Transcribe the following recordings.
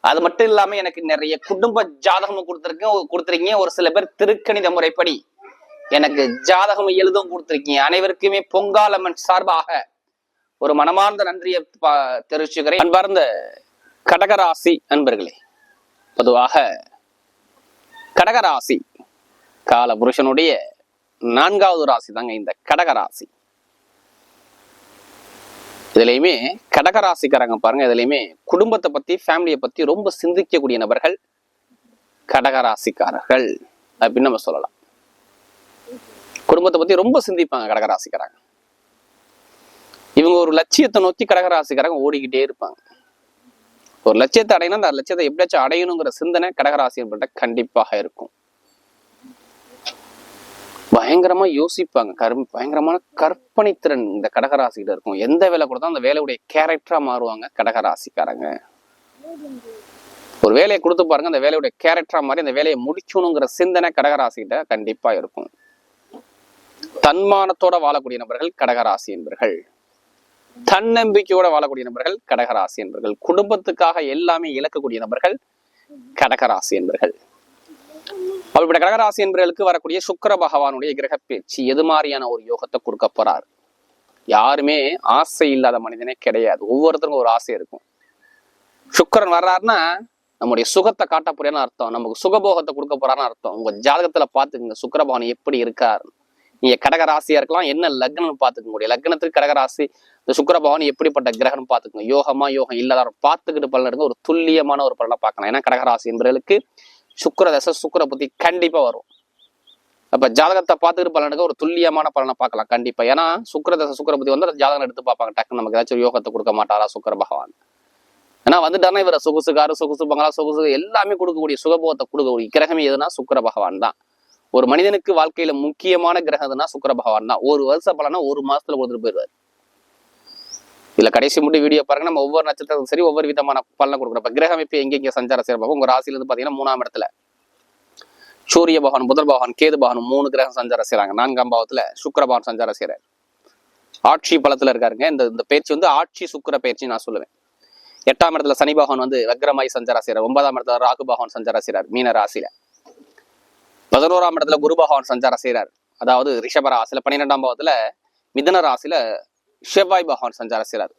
அது மட்டும் இல்லாம எனக்கு நிறைய குடும்ப ஜாதகமும் கொடுத்துருக்கேன். கொடுத்துருக்கீங்க. ஒரு சில பேர் திருக்கணித முறைப்படி எனக்கு ஜாதகம் எழுதும் கொடுத்துருக்கீங்க. அனைவருக்குமே பொங்காலம்மன் சார்பாக ஒரு மனமார்ந்த நன்றியை தெரிவிச்சுக்கிறேன். அன்பார்ந்த கடகராசி அன்பர்களே பொதுவாக கடகராசி கால புருஷனுடைய நான்காவது ராசி தாங்க இந்த கடகராசி. இதுலயுமே கடகராசிக்காரங்க பாருங்க இதுலையுமே குடும்பத்தை பத்தி ஃபேமிலியை பத்தி ரொம்ப சிந்திக்கக்கூடிய நபர்கள் கடகராசிக்காரர்கள் அப்படின்னு நம்ம சொல்லலாம். குடும்பத்தை பத்தி ரொம்ப சிந்திப்பாங்க கடகராசிக்காரங்க. இவங்க ஒரு லட்சியத்தை நோக்கி கடகராசிக்காரங்க ஓடிக்கிட்டே இருப்பாங்க. ஒரு லட்சியத்தை அடையணும் அந்த லட்சியத்தை எப்படியாச்சும் அடையணுங்கிற சிந்தனை கடகராசியர்கள்ட்ட கண்டிப்பாக இருக்கும். பயங்கரமா யோசிப்பாங்க. கரும் பயங்கரமான கற்பனை திறன் இந்த கடகராசிகிட்ட இருக்கும். எந்த வேலை கொடுத்தா அந்த வேலையுடைய கேரக்டரா மாறுவாங்க கடகராசிக்காரங்க. ஒரு வேலையை கொடுத்து பாருங்க அந்த வேலையுடைய கேரக்டரா மாதிரி அந்த வேலையை முடிக்கணுங்கிற சிந்தனை கடகராசிகிட்ட கண்டிப்பா இருக்கும். தன்மானத்தோட வாழக்கூடிய நபர்கள் கடகராசி என்பர்கள். தன்னம்பிக்கையோட வாழக்கூடிய நபர்கள் கடகராசி என்பர்கள். குடும்பத்துக்காக எல்லாமே இழக்கக்கூடிய நபர்கள் கடகராசி என்பர்கள். அப்படிப்பட்ட கடகராசி என்பவர்களுக்கு வரக்கூடிய சுக்கர பகவானுடைய கிரக பேச்சு எது மாதிரியான ஒரு யோகத்தை கொடுக்க போறார்? யாருமே ஆசை இல்லாத மனிதனே கிடையாது. ஒவ்வொருத்தருக்கும் ஒரு ஆசை இருக்கும். சுக்கிரன் வர்றாருன்னா நம்முடைய சுகத்தை காட்ட போறேன்னு அர்த்தம். நமக்கு சுகபோகத்தை கொடுக்க போறான்னு அர்த்தம். உங்க ஜாதகத்துல பாத்துக்குங்க சுக்கிர பகவான் எப்படி இருக்காரு? நீங்க கடக ராசியா இருக்கலாம் என்ன லக்னம் பாத்துக்க முடியும். லக்னத்துக்கு கடக ராசி இந்த சுக்கிர பகவான் எப்படிப்பட்ட கிரகம் பாத்துக்கோங்க யோகமா யோகம் இல்லாத பார்த்துக்கிட்டு பலன் எடுங்க ஒரு துல்லியமான ஒரு பலனை பார்க்கலாம். ஏன்னா கடகராசி என்பவர்களுக்கு சுக்கிர தசை புத்தி கண்டிப்பா வரும். அப்ப ஜாதகத்தை பார்த்துக்கிட்டு பலனுக்கு ஒரு துல்லியமான பலனை பார்க்கலாம் கண்டிப்பா. ஏன்னா சுக்கிர தசை புத்தி வந்து ஜாதகம் எடுத்து பார்ப்பாங்க டக்குன்னு நமக்கு ஏதாச்சும் யோகத்தை கொடுக்க மாட்டாரா சுக்கர பகவான்? ஏன்னா வந்துட்டாருன்னா இவரை சொகுசுக்காரு சொகுசு பங்களா சொகுசு எல்லாமே கொடுக்கக்கூடிய சுகபோகத்தை கொடுக்கக்கூடிய கிரகமே எதுனா சுக்கர பகவான் தான். ஒரு மனிதனுக்கு வாழ்க்கையில முக்கியமான கிரகம் எதுனா சுக்கர பகவான் தான். ஒரு வருஷ பலனா ஒரு மாசத்துல கொடுத்துட்டு போயிடுவார். இதுல கடைசி முடி வீடியோ பாருங்க. நம்ம ஒவ்வொரு நட்சத்திரத்துக்கும் சரி ஒவ்வொரு விதமான பலனை கொடுக்குறோம் இப்ப கிரக அமைப்பு எங்க எங்க சஞ்சார செய்யறப்போ உங்க ராசியில இருந்து பாத்தீங்கன்னா மூணாம் இடத்துல சூரிய பகவான் புதர் பகவான் கேது பகவான் மூணு கிரகம் சஞ்சாரம் செய்யறாங்க. நான்காம் பாவத்துல சுக்கர பகவான் சஞ்சாரம் செய்யறாரு. ஆட்சி பலத்துல இருக்காருங்க. இந்த இந்த பயிற்சி வந்து ஆட்சி சுக்கிர பயிற்சி நான் சொல்லுவேன். எட்டாம் இடத்துல சனி பகவான் வந்து வக்ரமாய் சஞ்சாரம் செய்யறார். ஒன்பதாம் இடத்துல ராகு பகவான் சஞ்சாரம் செய்யறார் மீன ராசியில. பதினோராம் இடத்துல குரு பகவான் சஞ்சாரம் செய்யறார். அதாவது ரிஷப ராசியில பன்னிரெண்டாம் பாவத்துல மிதன ராசியில செவ்வாய் பகவான் சஞ்சாரம் செய்கிறார்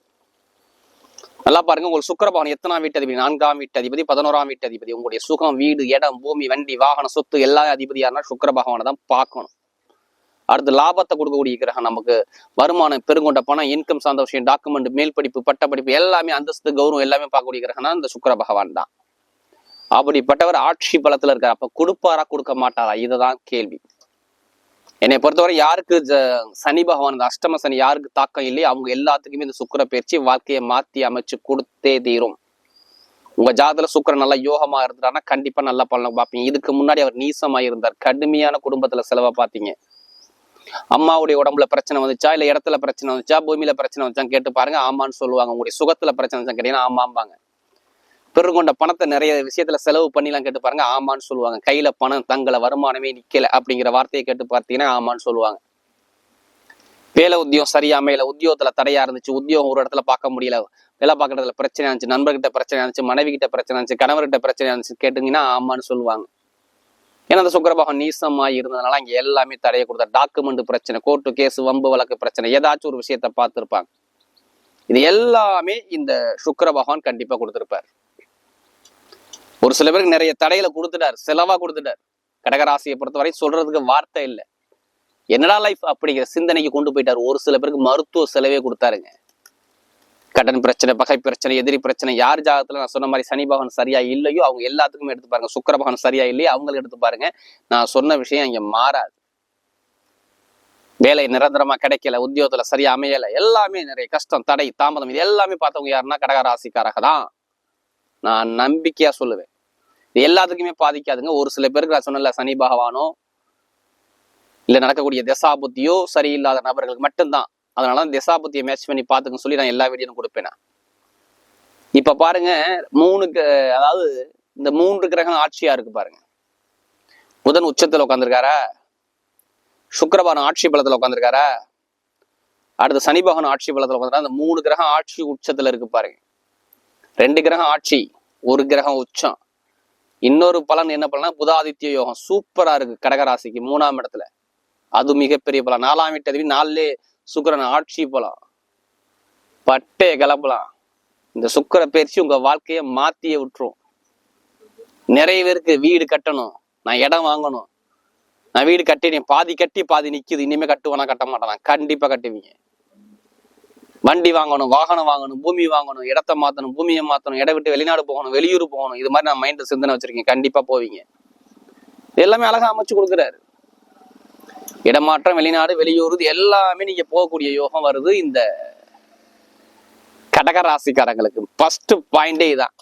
நல்லா பாருங்க உங்களுக்கு சுக்கிர பகவான் எத்தனாம் வீட்டு அதிபதி? நான்காம் வீட்டு அதிபதி பதினோராம் வீட்டு அதிபதி. உங்களுடைய சுகம் வீடு இடம் பூமி வண்டி வாகன சொத்து எல்லா அதிபதியா சுக்கர பகவானை தான் பார்க்கணும். அடுத்து லாபத்தை கொடுக்கக்கூடிய கிரகம் நமக்கு வருமானம் பெருங்கொண்ட பணம் இன்கம் சார்ந்த விஷயம் டாக்குமெண்ட் மேல் படிப்பு பட்ட படிப்பு எல்லாமே அந்தஸ்து கௌரவம் எல்லாமே பார்க்கக்கூடிய கிரகம்னா இந்த சுக்கர பகவான் தான். அப்படிப்பட்டவர் ஆட்சி பலத்துல இருக்கார். அப்ப கொடுப்பாரா கொடுக்க மாட்டாரா? இதுதான் கேள்வி. என்னை பொறுத்தவரை யாருக்கு ஜ- சனி பகவான் இந்த அஷ்டம சனி யாருக்கு தாக்கம் இல்லை அவங்க எல்லாத்துக்குமே இந்த சுக்கர பயிற்சி வாழ்க்கையை மாத்தி அமைச்சு கொடுத்தே தீரும். உங்க ஜாதத்துல சுக்கிரன் நல்லா யோகமா இருந்தாருன்னா கண்டிப்பா நல்லா பலனை பார்ப்பீங்க. இதுக்கு முன்னாடி அவர் நீசமா இருந்தார். கடுமையான குடும்பத்துல செலவை பார்த்தீங்க. அம்மாவுடைய உடம்புல பிரச்சனை வந்துச்சா? இல்ல இடத்துல பிரச்சனை வந்துச்சா? பூமியில பிரச்சனை வந்துச்சா கேட்டு பாருங்க. ஆமான்னு சொல்லுவாங்க. உங்களுடைய சுகத்துல பிரச்சனை வந்துச்சா கேட்டீங்கன்னா ஆமாம்பாங்க. பெருங்கொண்ட பணத்தை நிறைய விஷயத்துல செலவு பண்ணிலாம் கேட்டு பாருங்க ஆமான்னு சொல்லுவாங்க. கையில பணம் தங்களை வருமானமே நிக்கல அப்படிங்கிற வார்த்தையை கேட்டு பார்த்தீங்கன்னா ஆமான்னு சொல்லுவாங்க. வேலை உத்தியோகம் சரியா அமையல உத்தியோகத்துல தடையா இருந்துச்சு உத்தியோகம் ஒரு இடத்துல பார்க்க முடியல வேலை பார்க்கறதுல பிரச்சனை இருந்துச்சு நண்பர்கிட்ட பிரச்சனை இருந்துச்சு மனைவி கிட்ட பிரச்சனை இருந்துச்சு கணவர்கிட்ட பிரச்சனை இருந்துச்சு கேட்டீங்கன்னா ஆமான்னு சொல்லுவாங்க. ஏன்னா அந்த சுக்கரபாகம் நீசமாக இருந்ததுனால அங்கே எல்லாமே தடையை கொடுத்தா டாக்குமெண்ட் பிரச்சனை கோர்ட்டு கேஸ் வம்பு வழக்கு பிரச்சனை ஏதாச்சும் ஒரு விஷயத்த பார்த்துருப்பாங்க. இது எல்லாமே இந்த சுக்கர பகவான் கண்டிப்பா கொடுத்துருப்பார். ஒரு சில பேருக்கு நிறைய தடையில கொடுத்துட்டார் செலவா கொடுத்துட்டார். கடகராசியை பொறுத்தவரை சொல்றதுக்கு வார்த்தை இல்லை. என்னடா லைஃப் அப்படிங்கிற சிந்தனைக்கு கொண்டு போயிட்டார். ஒரு சில பேருக்கு மருத்துவ செலவே கொடுத்தாருங்க. கடன் பிரச்சனை பகை பிரச்சனை எதிரி பிரச்சனை யார் ஜாகத்துல நான் சொன்ன மாதிரி சனி பகவான் சரியா இல்லையோ அவங்க எல்லாத்துக்குமே எடுத்து பாருங்க. சுக்கர பகவான் சரியா இல்லையோ அவங்களுக்கு எடுத்து பாருங்க. நான் சொன்ன விஷயம் இங்க மாறாது. வேலை நிரந்தரமா கிடைக்கல உத்தியோகத்துல சரியா அமையல எல்லாமே நிறைய கஷ்டம் தடை தாமதம் இது எல்லாமே பார்த்தவங்க யாருன்னா கடகராசிக்காரக தான் நான் நம்பிக்கையா சொல்லுவேன். இது எல்லாத்துக்குமே பாதிக்காதுங்க. ஒரு சில பேருக்கு நான் சொன்னல சனி பகவானோ இல்லை நடக்கக்கூடிய திசாபுத்தியோ சரியில்லாத நபர்களுக்கு மட்டும்தான். அதனால தான் திசாபுத்தியை மேட்ச் பண்ணி பார்த்துக்க சொல்லி நான் எல்லா வீடியோவும் கொடுப்பேன் நான். பாருங்க மூணு அதாவது இந்த மூன்று கிரகம் ஆட்சியா இருக்கு பாருங்க. புதன் உச்சத்தில் உட்காந்துருக்காரா சுக்கிரபானம் ஆட்சி பலத்தில் உட்காந்துருக்காரா அடுத்து சனி பகவான் ஆட்சி பலத்தில் உட்காந்துருக்கா அந்த மூணு கிரகம் ஆட்சி உச்சத்தில் இருக்கு பாருங்க. ரெண்டு கிரகம் ஆட்சி ஒரு கிரகம் உச்சம். இன்னொரு பலன் என்ன பலனா புதாதித்ய யோகம். சூப்பரா இருக்கு கடகராசிக்கு மூணாம் இடத்துல. அது மிகப்பெரிய பலம் நாலாம் வீட்டு அதிபதி நாலுலே சுக்கிரன் ஆட்சி பலம். பட்டே கிளம்பலாம். இந்த சுக்கிர பயிற்சி உங்க வாழ்க்கைய மாத்தியே விட்டுரும். நிறைய பேருக்கு வீடு கட்டணும். நான் இடம் வாங்கணும். நான் வீடு கட்டினேன். பாதி கட்டி பாதி நிக்குது. இனிமே கட்டுவேனா கட்ட மாட்டேன்? கண்டிப்பா கட்டுவீங்க. வண்டி வாங்கணும் வாகனம் வாங்கணும் பூமி வாங்கணும் இடத்த மாத்தணும் பூமியை மாத்தணும் இடம் விட்டு வெளிநாடு போகணும் வெளியூர் போகணும் இது மாதிரி நான் மைண்ட் சிந்தனை வச்சிருக்கேன். கண்டிப்பா போவீங்க. எல்லாமே அழகா அமைச்சு கொடுக்குறாரு. இடமாற்றம் வெளிநாடு வெளியூர் இது எல்லாமே நீங்க போகக்கூடிய யோகம் வருது இந்த கடக ராசிக்காரங்களுக்கு. ஃபர்ஸ்ட் பாயிண்டே இதான்.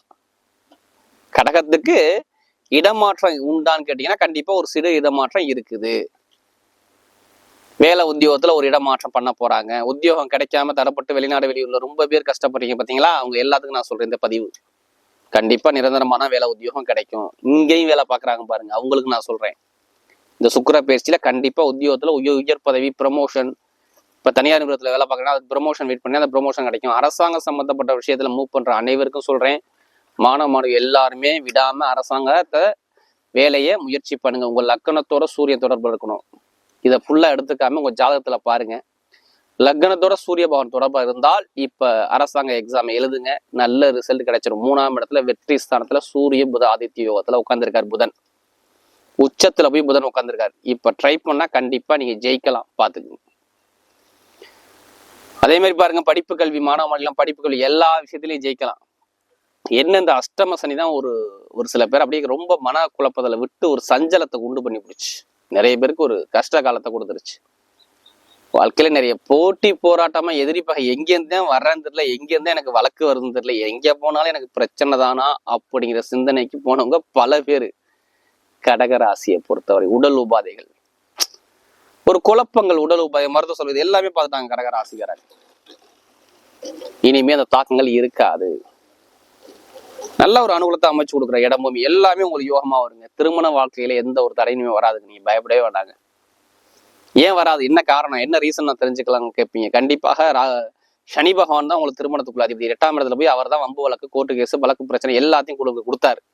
கடகத்துக்கு இடமாற்றம் உண்டான்னு கேட்டீங்கன்னா கண்டிப்பா ஒரு சிறு இடமாற்றம் இருக்குது. வேலை உத்தியோகத்துல ஒரு இடமாற்றம் பண்ண போறாங்க. உத்தியோகம் கிடைக்காம தரப்பட்டு வெளிநாடு வெளியூர்ல ரொம்ப பேர் கஷ்டப்படுறீங்க பாத்தீங்களா? அவங்க எல்லாத்துக்கும் நான் சொல்றேன் இந்த பதிவு. கண்டிப்பா நிரந்தரமான வேலை உத்தியோகம் கிடைக்கும். இங்கேயும் வேலை பாக்குறாங்க பாருங்க. அவங்களுக்கு நான் சொல்றேன். இந்த சுக்கிர பயிற்சியில கண்டிப்பா உத்தியோகத்துல உய- உயர் பதவி ப்ரமோஷன் இப்ப தனியார் நிறுவனத்துல வேலை பார்க்கறேன்னா அதுக்கு ப்ரமோஷன் வெயிட் பண்ணி அந்த ப்ரமோஷன் கிடைக்கும். அரசாங்கம் சம்பந்தப்பட்ட விஷயத்துல மூவ் பண்ற அனைவருக்கும் சொல்றேன். மாணவ மாணவி எல்லாருமே விடாம அரசாங்கத்தை வேலையை முயற்சி பண்ணுங்க. உங்க லக்கணத்தோட சூரியன் தொடர்பு இருக்கணும். இதை ஃபுல்லா எடுத்துக்காம உங்கள் ஜாதகத்துல பாருங்க. லக்னத்தோட சூரிய பகவான் தொடர்பாக இருந்தால் இப்ப அரசாங்க எக்ஸாம் எழுதுங்க. நல்ல ரிசல்ட் கிடைச்சிடும் மூணாம் இடத்துல வெற்றி ஸ்தானத்துல சூரிய புத ஆதித்ய யோகத்தில் உட்காந்துருக்கார் புதன். உச்சத்துல போய் புதன் உட்காந்துருக்கார் இப்ப ட்ரை பண்ணா கண்டிப்பா நீங்க ஜெயிக்கலாம். பாத்துக்கோங்க. அதே மாதிரி பாருங்க படிப்பு கல்வி மாணவ மாநிலம் படிப்பு கல்வி எல்லா விஷயத்திலையும் ஜெயிக்கலாம். என்ன இந்த அஷ்டம சனி தான் ஒரு ஒரு சில பேர் அப்படியே ரொம்ப மன குழப்பத்துல விட்டு ஒரு சஞ்சலத்தை உண்டு பண்ணி பிடிச்சி. நிறைய பேருக்கு ஒரு கஷ்ட காலத்தை கொடுத்துருச்சு. வாழ்க்கையில நிறைய போட்டி போராட்டமா எதிரி பகை எங்கேருந்தே வர்றேன்னு தெரியல எங்கேருந்தே எனக்கு வழக்கு வருதுன்னு தெரியல எங்க போனாலும் எனக்கு பிரச்சனை தானா அப்படிங்கிற சிந்தனைக்கு போனவங்க பல பேர். கடகராசியை பொறுத்தவரை உடல் உபாதைகள். ஒரு குழப்பங்கள் உடல் உபாதை மருத்துவ சொல்வது எல்லாமே பார்த்துட்டாங்க கடகராசிக்காரர். இனிமே அந்த தாக்கங்கள் இருக்காது. நல்ல ஒரு அனுகூலத்தை அமைச்சு கொடுக்குற இடமும் எல்லாமே உங்களுக்கு யோகமா வருங்க. திருமண வாழ்க்கையில எந்த ஒரு தடையுமே வராதுங்க. நீங்க பயப்படவே வேண்டாங்க. ஏன் வராது? என்ன காரணம்? என்ன ரீசன் நான் தெரிஞ்சுக்கலாம் கேட்பீங்க கண்டிப்பாக ரா- சனி பகவான் தான் உங்களுக்கு திருமணத்துக்குள்ள அதிபதி. எட்டாம் இடத்துல போய் அவர் தான் வம்பு வழக்கு கோர்ட்டு கேஸ் வழக்கு பிரச்சனை எல்லாத்தையும் கொடுக்க கொடுத்தாரு.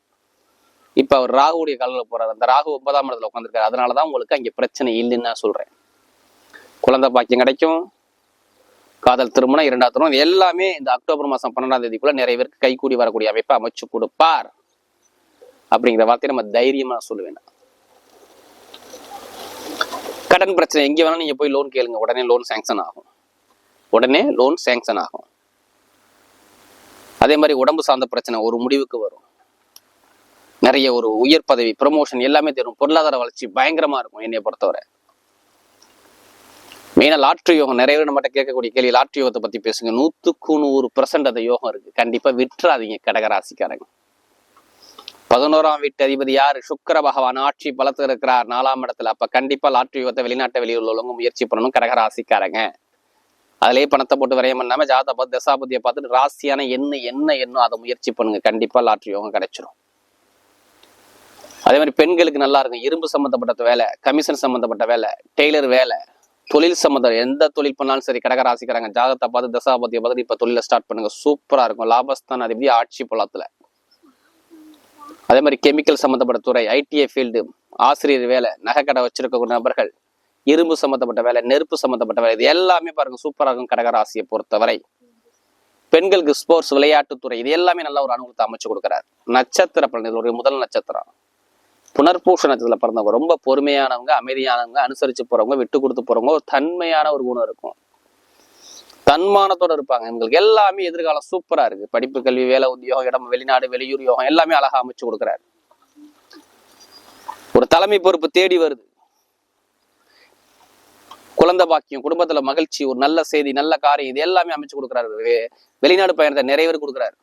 இப்ப அவர் ராகுடைய காலில் போறாரு. அந்த ராகு ஒன்பதாம் இடத்துல உட்காந்துருக்காரு அதனாலதான் உங்களுக்கு அங்க பிரச்சனை இல்லைன்னு நான் சொல்றேன். குழந்தை பாக்கியம் கிடைக்கும். காதல் திருமணம் இரண்டாவது திருமணம் எல்லாமே இந்த அக்டோபர் மாதம் பன்னெண்டாம் தேதிக்குள்ள நிறைய பேருக்கு கைகூடி வரக்கூடிய அமைப்பை அமைச்சு கொடுப்பார். அப்படிங்கிற வார்த்தையை நம்ம தைரியமா சொல்லுவேன் கடன் பிரச்சனை எங்க வேணாலும் நீங்க போய் லோன் கேளுங்க. உடனே லோன் சேங்ஷன் ஆகும். உடனே லோன் சேங்ஷன் ஆகும். அதே மாதிரி உடம்பு சார்ந்த பிரச்சனை ஒரு முடிவுக்கு வரும். நிறைய ஒரு உயர் பதவி ப்ரமோஷன் எல்லாமே தரும். பொருளாதார வளர்ச்சி பயங்கரமா இருக்கும் என்னை பொறுத்தவரை. மெயினாக லாட்ரி யோகம். நிறைய பேர் நம்மகிட்ட கேட்கக்கூடிய கேள்வி லாட்ரி யோகத்தை பத்தி பேசுங்க. நூத்துக்கு நூறு பர்சன்ட் அந்த யோகம் இருக்கு. கண்டிப்பா விட்டுறாதீங்க கடகராசிக்காரங்க. பதினோராம் வீட்டு அதிபதி யாரு? சுக்கர பகவான். ஆட்சி பலத்தில் இருக்கிறார். நாலாம் இடத்துல. அப்ப கண்டிப்பா லாட்ரி யோகத்தை வெளிநாட்டை வெளியூர்ல உள்ளவங்க முயற்சி பண்ணணும் கடகராசிக்காரங்க. அதிலேயே பணத்தை போட்டு விரயம் பண்ணாமல் ஜாதா பார்த்து தசாபதியை பார்த்துட்டு ராசியான என்ன என்ன என்னோ அதை முயற்சி பண்ணுங்க. கண்டிப்பா லாட்ரி யோகம் கிடைச்சிரும். அதே மாதிரி பெண்களுக்கு நல்லா இருக்கும். இரும்பு சம்பந்தப்பட்ட வேலை கமிஷன் சம்பந்தப்பட்ட வேலை டெய்லர் வேலை தொழில் சம்பந்தம் எந்த தொழில் பண்ணாலும் சரி கடகராசிக்கிறாங்க ஜாதகத்தை பார்த்து தசாபதியை பார்த்து இப்ப தொழிலை ஸ்டார்ட் பண்ணுங்க. சூப்பரா இருக்கும். லாபஸ்தான் அதிபதி ஆட்சி புலத்துல. அதே மாதிரி கெமிக்கல் சம்பந்தப்பட்ட துறை ஐடிஐ ஃபீல்டு ஆசிரியர் வேலை நகைக்கடை வச்சிருக்கக்கூடிய நபர்கள் இரும்பு சம்பந்தப்பட்ட வேலை நெருப்பு சம்பந்தப்பட்ட வேலை இது எல்லாமே பாருங்க சூப்பரா இருக்கும் கடகராசியை பொறுத்தவரை. பெண்களுக்கு ஸ்போர்ட்ஸ் விளையாட்டுத்துறை இது எல்லாமே நல்ல ஒரு அனுகூலத்தை அமைச்சு கொடுக்குறாரு. நட்சத்திர பலன் இது ஒரு முதல் நட்சத்திரம். புனர்பூஷ நட்சத்திரத்துல பிறந்தவங்க ரொம்ப பொறுமையானவங்க அமைதியானவங்க அனுசரிச்சு போறவங்க விட்டு கொடுத்து போறவங்க ஒரு தன்மையான ஒரு குணம் இருக்கும். தன்மானத்தோட இருப்பாங்க. இவங்களுக்கு எல்லாமே எதிர்காலம் சூப்பரா இருக்கு. படிப்பு கல்வி வேலை உத்தியோகம் இடம் வெளிநாடு வெளியூர் யோகம் எல்லாமே அழகா அமைச்சு கொடுக்குறாரு. ஒரு தலைமை பொறுப்பு தேடி வருது. குழந்தை பாக்கியம் குடும்பத்துல மகிழ்ச்சி ஒரு நல்ல செய்தி நல்ல காரியம் இது எல்லாமே அமைச்சு கொடுக்குறாரு. வெளிநாடு பயணத்தை நிறைய பேர் கொடுக்குறாரு.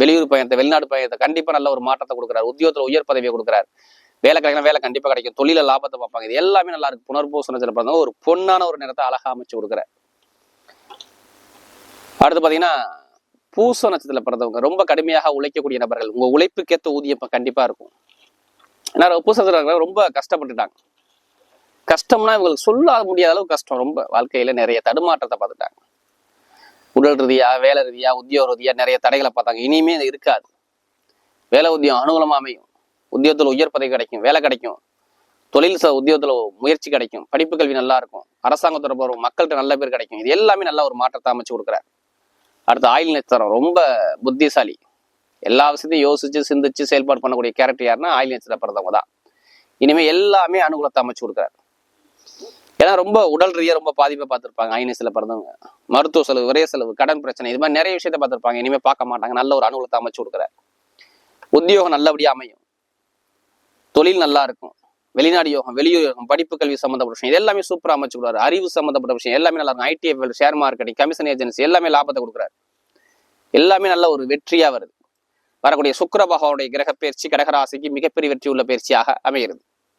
வெளியூர் பயணத்தை வெளிநாடு பயணத்தை கண்டிப்பா நல்ல ஒரு மாற்றத்தை கொடுக்குறாரு. உத்தியோகத்துல உயர் பதவியை கொடுக்குறாரு. வேலை கிடைக்கணும் வேலை கண்டிப்பா கிடைக்கும். தொழில லாபத்தை பார்ப்பாங்க. இது எல்லாமே நல்லா இருக்கு. புனர்பூசணத்துல பிறந்தவங்க ஒரு பொண்ணான ஒரு நிறத்தை அழகா அமைச்சு கொடுக்குறாரு. அடுத்து பாத்தீங்கன்னா பூச நட்சத்திரத்தில் பிறந்தவங்க. ரொம்ப கடுமையாக உழைக்கக்கூடிய நபர்கள். உங்க உழைப்புக்கேற்ற ஊதியம் கண்டிப்பா இருக்கும். ஏன்னா பூச நட்சத்திரம் ரொம்ப கஷ்டப்பட்டுட்டாங்க. கஷ்டம்னா இவங்களுக்கு சொல்ல முடியாத அளவு கஷ்டம். ரொம்ப வாழ்க்கையில நிறைய தடுமாற்றத்தை பார்த்துட்டாங்க. உடல் ரீதியாக வேலை ரீதியாக உத்தியோக ரீதியாக நிறைய தடைகளை பார்த்தாங்க. இனிமே இது இருக்காது. வேலை உத்தியம் அனுகூலமாக அமையும். உத்தியோகத்தில் உயர் பதவி கிடைக்கும் வேலை கிடைக்கும். தொழில் ச உத்தியோகத்தில் முயற்சி கிடைக்கும். படிப்பு கல்வி நல்லா இருக்கும். அரசாங்கத்தோட போற மக்கள்கிட்ட நல்ல பேர் கிடைக்கும். இது எல்லாமே நல்ல ஒரு மாற்றத்தை அமைச்சு கொடுக்குறாரு. அடுத்து ஆயில் நட்சத்திரம் ரொம்ப புத்திசாலி. எல்லா விஷயத்தையும் யோசிச்சு சிந்திச்சு செயல்பாடு பண்ணக்கூடிய கேரக்டர் யாருன்னா ஆயில் நட்சத்திரம் பிறந்தவங்க தான். இனிமேல் எல்லாமே அனுகூலத்தை அமைச்சு கொடுக்குறாரு. ஏன்னா ரொம்ப உடல் ரீதியாக ரொம்ப பாதிப்பை பார்த்துருப்பாங்க. ஐநேசில பிறந்தவங்க. மருத்துவ செலவு விரைய செலவு கடன் பிரச்சனை இது மாதிரி நிறைய விஷயத்த பார்த்துருப்பாங்க. இனிமே பார்க்க மாட்டாங்க. நல்ல ஒரு அனுகூலத்தை அமைச்சு கொடுக்குறாரு. உத்தியோகம் நல்லபடியாக அமையும். தொழில் நல்லா இருக்கும். வெளிநாடு யோகம் வெளியூர் யோகம் படிப்பு கல்வி சம்மந்தப்பட்ட விஷயம் எல்லாமே சூப்பராக அமைச்சு கொடுக்குறாரு. அறிவு சம்மந்தப்பட்ட விஷயம் எல்லாமே நல்லா இருக்கும். IDFL share marketing commission agency எல்லாமே லாபத்தை கொடுக்குறாரு. எல்லாமே நல்ல ஒரு வெற்றியாக வருது. வரக்கூடிய சுக்கர பகவானுடைய கிரக பயிற்சி கடகராசிக்கு மிகப்பெரிய வெற்றி உள்ள பயிற்சியாக அமைகிறது.